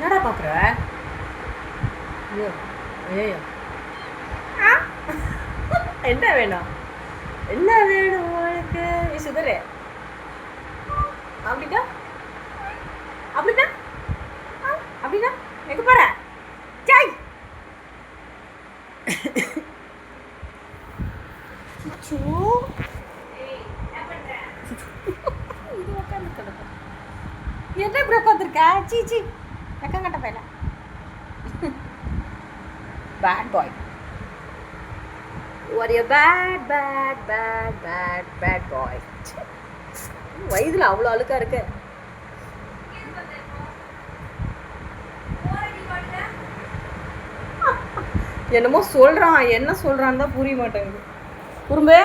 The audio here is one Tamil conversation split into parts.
என்னடா பார்க்குற ஐயோ ஐயோ என்ன வேணும்? என்ன வேணும் உங்களுக்கு நீ சுகரு அப்படின்னா அப்படின்னா ஆ, அப்படின்னா எங்க போற? ஜாய்! என்ன இப்படி உட்காந்துருக்க சீ கட்ட பையல பேட் பாய் ஒரு bad bad bad bad bad boy வயதில் அவ்வளோ அழுக்கா இருக்கு. என்னமோ சொல்கிறான் என்ன சொல்கிறான்னு தான் புரிய மாட்டேங்குது. குறும்பே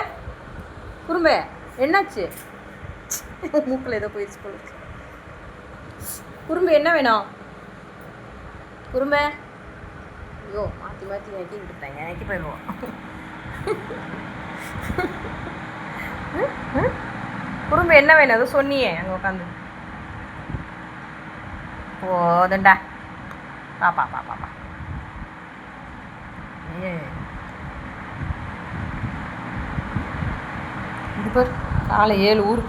குறும்பே என்னாச்சு? மூக்கில் ஏதோ போயிடுச்சு போல இருக்கு. குறும்பு என்ன வேணும்? குறும்ப ஐயோ மாற்றி மாற்றி எனக்கி இருப்பேன் எனக்கி போயிடுவோம் குறும்ப என்ன வேணும்? அதுவும் சொன்னியே அங்கே உட்காந்து போதண்டா பாப்பா பாப்பா பாப்பா ஏ இது காலை ஏழு ஊர்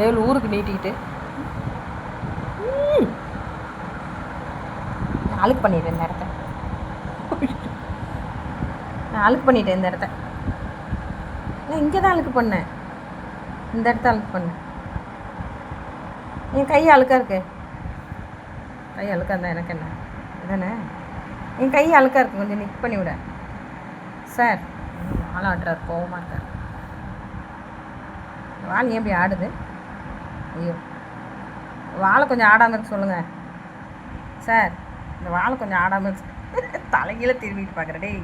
ஏழு ஊருக்கு நீட்டிக்கிட்டு ம். நான் அழுக்கு பண்ணிட்டேன் இந்த இடத்த. நான் அழுக்கு பண்ணிட்டேன் இந்த இடத்த. நான் இங்கே தான் அழுக்கு பண்ணேன். இந்த இடத்த அழுக்கு பண்ணேன். என் கை அழுக்கா இருக்கு? கை அழுக்கா இருந்தால் எனக்கு என்ன? தானே என் கை அழுக்கா இருக்கு. கொஞ்சம் நிக் பண்ணி விட. சார் வாழ ஆட்டுறாரு கோவமாக இருக்கார். வால் ஏன் ஆடுது? ஐயோ. வாழை கொஞ்சம் ஆடாமல் இருக்க சொல்லுங்கள் சார் இந்த வாழை கொஞ்சம் ஆடாமல் தலைகீழ திரும்பிட்டு பார்க்குற டேய்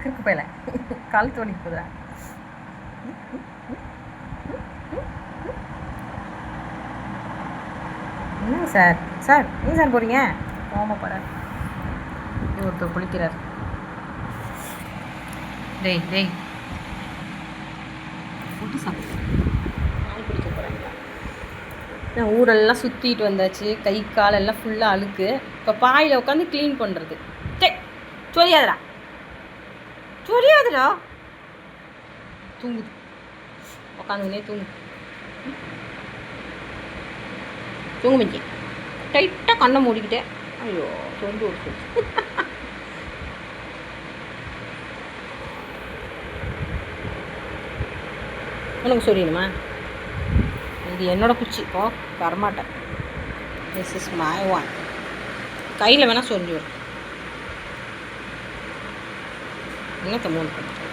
கிறுக்கு போயில. கழுத்து வலிக்கு போதுடா. என்னங்க சார்? சார் எங்கே சார் போகிறீங்க போகாம போகிறார் ஒருத்தர் குளிக்கிறார். டேய் டேய். ஃபுட்டு சாப்பிட்டு நான் ஊரெல்லாம் சுற்றிட்டு வந்தாச்சு. கை காலெல்லாம் ஃபுல்லாக அழுக்கு. இப்போ பாயில் உட்காந்து க்ளீன் பண்ணுறது டே சொரியாதடா சொரியாதுடா தூங்குது. உட்காந்துனே தூங்கு. தூங்கு மிஞ்சி டைட்டாக கண்ணை மூடிக்கிட்டேன் ஐயோ சொந்து ஒரு சொல்லு உனக்கு சொல்லிடுமா? இது என்னோடய குச்சி. இப்போ தரமாட்டேன் திஸ் இஸ் மை ஒன் கையில் வேணால் சொல்லி வரும் என்னத்தை மூணு பண்ணுறேன்